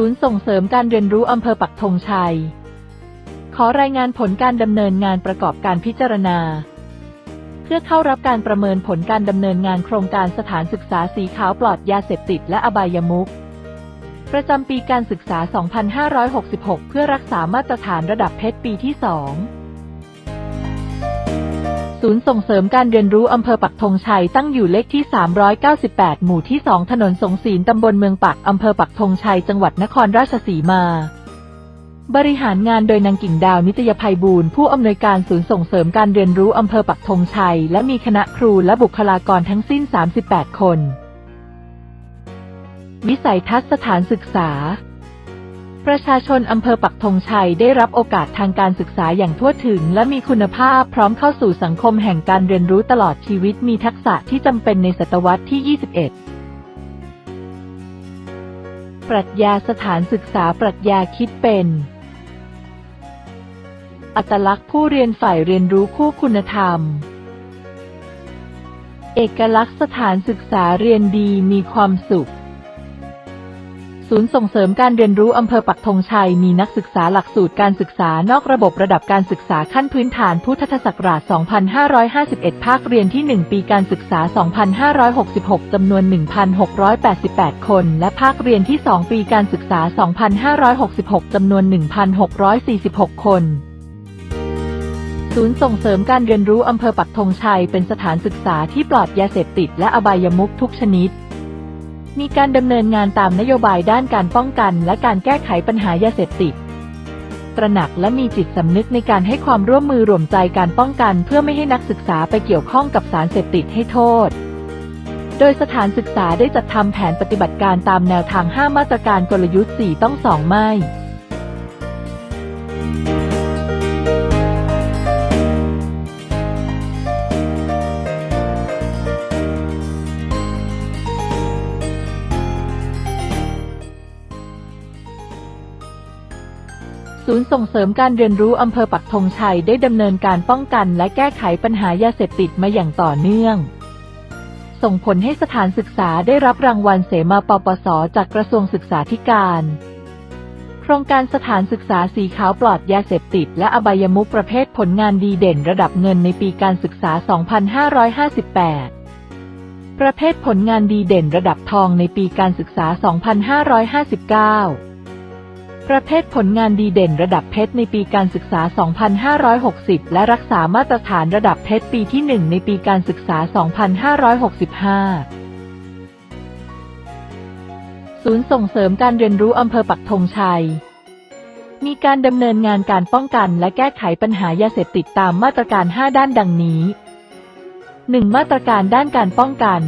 ศูนย์ส่งเสริมการเรียนรู้อำเภอปักธงชัย ขอรายงานผลการดำเนินงานประกอบการพิจารณา เพื่อเข้ารับการประเมินผลการดำเนินงานโครงการสถานศึกษาสีขาวปลอดยาเสพติดและอบายมุขประจำปีการศึกษา 2566 เพื่อรักษามาตรฐานระดับเพชรปีที่ 2 ศูนย์ส่งเสริมการเรียนรู้อำเภอปักธงชัยตั้งอยู่เลขที่ 398 หมู่ที่ 2 ถนนสงศีลตำบลเมืองปักอำเภอปักธงชัย จังหวัดนครราชสีมา บริหารงานโดยนางกิ่งดาวนิตยภัยบูรณ์ผู้อำนวยการศูนย์ส่งเสริมการเรียนรู้อำเภอปักธงชัย และมีคณะครูและบุคลากรทั้งสิ้น 38 คน วิสัยทัศน์สถานศึกษา ประชาชนอำเภอปักธงชัยได้รับโอกาสทางการศึกษาอย่างทั่วถึง และมีคุณภาพพร้อมเข้าสู่สังคมแห่งการเรียนรู้ตลอดชีวิตมีทักษะที่จำเป็นในศตวรรษที่ 21 ปรัชญาสถานศึกษาปรัชญาคิดเป็น อัตลักษณ์ผู้เรียนฝ่ายเรียนรู้คู่คุณธรรม เอกลักษณ์สถานศึกษาเรียนดีมีความสุข ศูนย์ส่งเสริมการเรียนรู้อำเภอปักธงชัย มีนักศึกษาหลักสูตรการศึกษานอกระบบระดับการศึกษาขั้นพื้นฐานพุทธศักราช 2551 ภาคเรียนที่ 1 ปีการศึกษา 2566 จำนวน 1,688 คน และภาคเรียนที่ 2 ปีการศึกษา 2566 จำนวน 1,646 คนศูนย์ส่งเสริมการเรียนรู้อำเภอปักธงชัย เป็นสถานศึกษาที่ปลอดยาเสพติดและอบายมุขทุกชนิด มีการดำเนินงานตามนโยบายด้านการป้องกัน และการแก้ไขปัญหายาเสพติด ตระหนักและมีจิตสำนึกในการให้ความร่วมมือร่วมใจการป้องกัน เพื่อไม่ให้นักศึกษาไปเกี่ยวข้องกับสารเสพติดให้โทษ โดยสถานศึกษาได้จัดทำแผนปฏิบัติการตามแนวทาง 5 มาตรการกลยุทธ์ 4 ต้อง 2 ไม่ ศูนย์ส่งเสริมการเรียนรู้อำเภอปักธงชัยได้ดำเนินการป้องกันและแก้ไขปัญหายาเสพติดมาอย่างต่อเนื่อง ส่งผลให้สถานศึกษาได้รับรางวัลเสมาปปส จากกระทรวงศึกษาธิการ โครงการสถานศึกษาสีขาวปลอดยาเสพติด และอบายมุขประเภทผลงานดีเด่นระดับเงินในปีการศึกษา 2558ประเภทผลงานดีเด่นระดับทองในปีการศึกษา 2559 ประเภทผลงานดีเด่นระดับเพชรในปีการศึกษา 2560 และรักษามาตรฐานระดับเพชรปีที่ 1 ในปีการศึกษา 2565ศูนย์ส่งเสริมการเรียนรู้อำเภอปักธงชัย มีการดำเนินงานการป้องกันและแก้ไขปัญหายาเสพติดตามมาตรการ 5 ด้านดังนี้ 1. มาตรการด้านการป้องกัน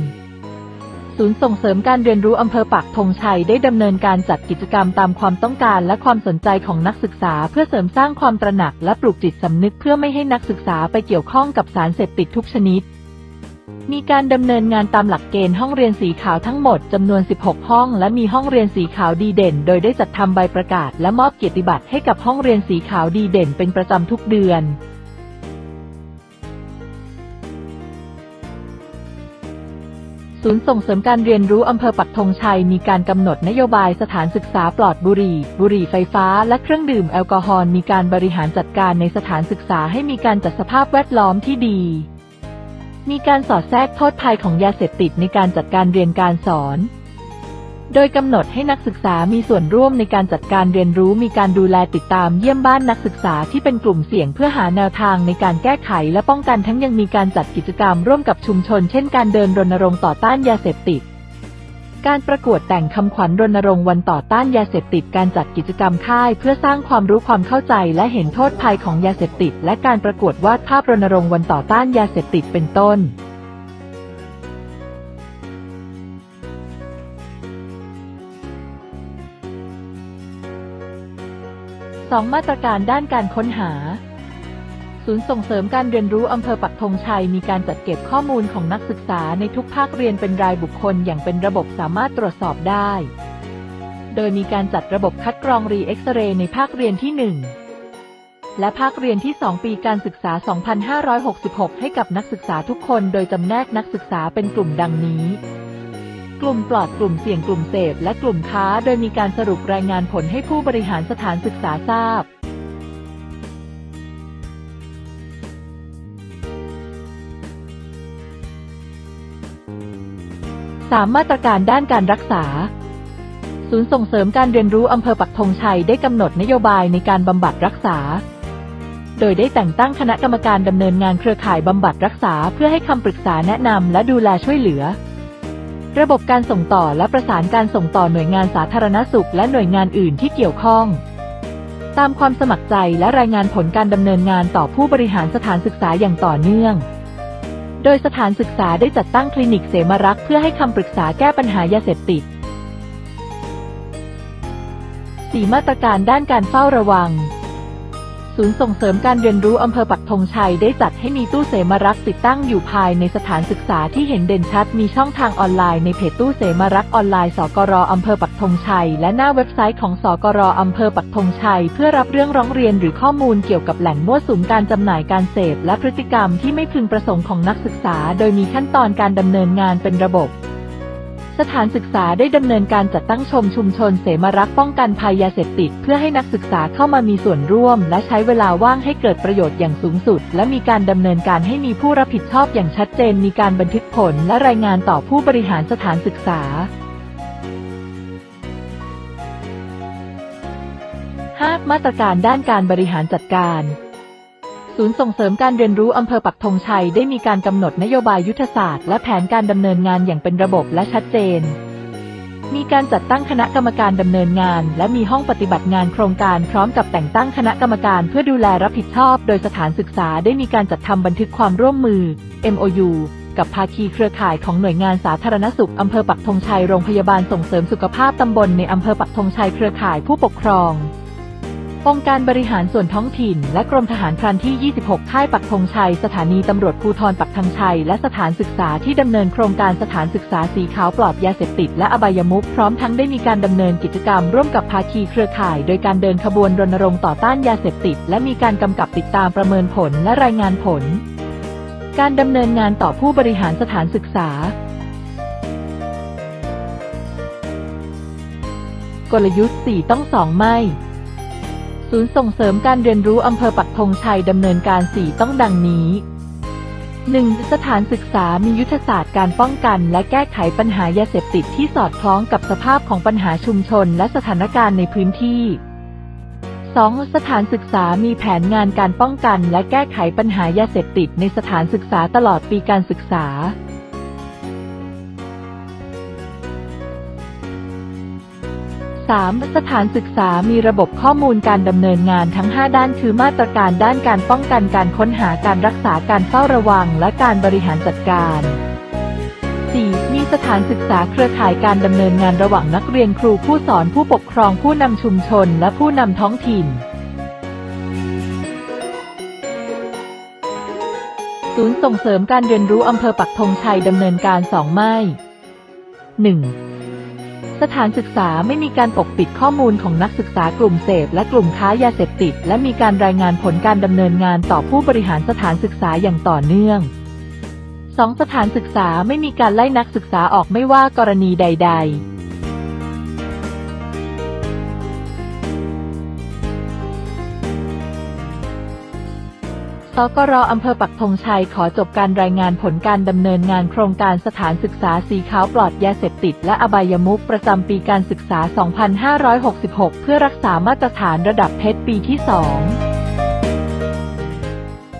ศูนย์ส่งเสริมการเรียนรู้อำเภอปักธงชัยได้ดำเนินการจัดกิจกรรมตามความต้องการและความสนใจของนักศึกษา เพื่อเสริมสร้างความตระหนักและปลูกจิตสำนึกเพื่อไม่ให้นักศึกษาไปเกี่ยวข้องกับสารเสพติดทุกชนิด มีการดำเนินงานตามหลักเกณฑ์ห้องเรียนสีขาวทั้งหมดจำนวน 16 ห้อง และมีห้องเรียนสีขาวดีเด่น โดยได้จัดทำใบประกาศ และมอบเกียรติบัตรให้กับห้องเรียนสีขาวดีเด่น เป็นประจำทุกเดือน ศูนย์ส่งเสริมการเรียนรู้อำเภอปักธงชัยมีการกำหนดนโยบายสถานศึกษาปลอดบุหรี่ บุหรี่ไฟฟ้า และเครื่องดื่มแอลกอฮอล์มีการบริหารจัดการในสถานศึกษาให้มีการจัดสภาพแวดล้อมที่ดี มีการสอดแทรกโทษภัยของยาเสพติดในการจัดการเรียนการสอน โดยกำหนดให้นักศึกษามีส่วนร่วมในการจัดการเรียนรู้มีการดูแลติดตามเยี่ยมบ้านนักศึกษาที่เป็นกลุ่มเสี่ยงเพื่อหาแนวทางในการแก้ไขและป้องกันทั้งยังมีการจัดกิจกรรมร่วมกับชุมชน เช่นการเดินรณรงค์ต่อต้านยาเสพติด การประกวดแต่งคำขวัญรณรงค์วันต่อต้านยาเสพติดการจัดกิจกรรมค่าย เพื่อสร้างความรู้ความเข้าใจและเห็นโทษภัยของยาเสพติด และการประกวดวาดภาพรณรงค์วันต่อต้านยาเสพติดเป็นต้น 2 มาตรการด้านการค้นหา ศูนย์ส่งเสริมการเรียนรู้อำเภอปักธงชัยมีการจัดเก็บข้อมูลของนักศึกษาในทุกภาคเรียนเป็นรายบุคคลอย่างเป็นระบบสามารถตรวจสอบได้ โดยมีการจัดระบบคัดกรองรีเอ็กซเรย์ในภาคเรียนที่ 1 และภาคเรียนที่ 2 ปีการศึกษา 2566 ให้กับนักศึกษาทุกคน โดยจำแนกนักศึกษาเป็นกลุ่มดังนี้ กลุ่มปลอดกลุ่มเสี่ยงกลุ่มเสพและกลุ่มค้า โดยมีการสรุปรายงานผลให้ผู้บริหารสถานศึกษาทราบสามมาตรการด้านการรักษา ศูนย์ส่งเสริมการเรียนรู้อำเภอปักธงชัยได้กำหนดนโยบายในการบำบัดรักษา โดยได้แต่งตั้งคณะกรรมการดำเนินงานเครือข่ายบำบัดรักษา เพื่อให้คำปรึกษาแนะนำและดูแลช่วยเหลือ ระบบการส่งต่อและประสานการส่งต่อหน่วยงานสาธารณสุขและหน่วยงานอื่นที่เกี่ยวข้อง ตามความสมัครใจและรายงานผลการดำเนินงานต่อผู้บริหารสถานศึกษาอย่างต่อเนื่อง โดยสถานศึกษาได้จัดตั้งคลินิกเสมารักษ์เพื่อให้คำปรึกษาแก้ปัญหายาเสพติด4มาตรการด้านการเฝ้าระวัง ศูนย์ส่งเสริมการเรียนรู้อำเภอปักธงชัยได้จัดให้มีตู้เสมารักติดตั้งอยู่ภายในสถานศึกษาที่เห็นเด่นชัด มีช่องทางออนไลน์ในเพจตู้เสมารักออนไลน์สกรอำเภอปักธงชัย และหน้าเว็บไซต์ของสกรอำเภอปักธงชัย เพื่อรับเรื่องร้องเรียนหรือข้อมูลเกี่ยวกับแหล่งมั่วสุมการจำหน่ายการเสพและพฤติกรรมที่ไม่พึงประสงค์ของนักศึกษา โดยมีขั้นตอนการดำเนินงานเป็นระบบ สถานศึกษาได้ดำเนินการจัดตั้งชมชุมชนเสมารักษ์ป้องกันภัยยาเสพติด เพื่อให้นักศึกษาเข้ามามีส่วนร่วม และใช้เวลาว่างให้เกิดประโยชน์อย่างสูงสุด และมีการดำเนินการให้มีผู้รับผิดชอบอย่างชัดเจน มีการบันทึกผลและรายงานต่อผู้บริหารสถานศึกษา 5. มาตรการด้านการบริหารจัดการ ศูนย์ส่งเสริมการเรียนรู้อำเภอปักธงชัยได้มีการกำหนดนโยบายยุทธศาสตร์และแผนการดำเนินงานอย่างเป็นระบบและชัดเจน มีการจัดตั้งคณะกรรมการดำเนินงาน และมีห้องปฏิบัติงานโครงการพร้อมกับแต่งตั้งคณะกรรมการเพื่อดูแลรับผิดชอบ โดยสถานศึกษาได้มีการจัดทำบันทึกความร่วมมือ MOU กับภาคีเครือข่ายของหน่วยงานสาธารณสุขอำเภอปักธงชัยโรงพยาบาลส่งเสริมสุขภาพตำบลในอำเภอปักธงชัยเครือข่ายผู้ปกครอง องค์การบริหารส่วนท้องถิ่น และกรมทหารพรานที่ 26 ค่ายปักธงชัย สถานีตำรวจภูธรปักธงชัย และสถานศึกษาที่ดำเนินโครงการสถานศึกษาสีขาวปลอดยาเสพติด และอบายมุขพร้อมทั้งได้มีการดำเนินกิจกรรม ร่วมกับภาคีเครือข่าย โดยการเดินขบวนรณรงค์ต่อต้านยาเสพติด และมีการกำกับติดตามประเมินผลและรายงานผล การดำเนินงานต่อผู้บริหารสถานศึกษากลยุทธ์ 4 ต้องสองไม่ ศูนย์ส่งเสริมการเรียนรู้อำเภอปักธงชัยดำเนินการ 4 ต้องดังนี้ 1. สถานศึกษามียุทธศาสตร์การป้องกัน และแก้ไขปัญหายาเสพติดที่สอดคล้องกับสภาพของปัญหาชุมชนและสถานการณ์ในพื้นที่ 2. สถานศึกษามีแผนงานการป้องกัน และแก้ไขปัญหายาเสพติดในสถานศึกษาตลอดปีการศึกษา 3. สถานศึกษามีระบบข้อมูลการดำเนินงานทั้ง 5 ด้านคือมาตรการด้านการป้องกันการค้นหาการรักษาการเฝ้าระวัง และการบริหารจัดการ 4. มีสถานศึกษาเครือข่ายการดำเนินงานระหว่างนักเรียนครูผู้สอนผู้ปกครองผู้นำชุมชน และผู้นำท้องถิ่นศูนย์ส่งเสริมการเรียนรู้อำเภอปักธงชัยดำเนินการสองไม่ 1. สถานศึกษาไม่มีการปกปิดข้อมูลของนักศึกษากลุ่มเสพและกลุ่มค้ายาเสพติด และมีการรายงานผลการดำเนินงานต่อผู้บริหารสถานศึกษาอย่างต่อเนื่อง 2. สถานศึกษาไม่มีการไล่นักศึกษาออกไม่ว่ากรณีใด ๆ สกรอำเภอปักธงชัยขอจบการรายงานผลการดำเนินงานโครงการสถานศึกษาสีขาวปลอดยาเสพติดและอบายมุขประจำปีการศึกษา 2566 เพื่อรักษามาตรฐานระดับเพชรปีที่ 2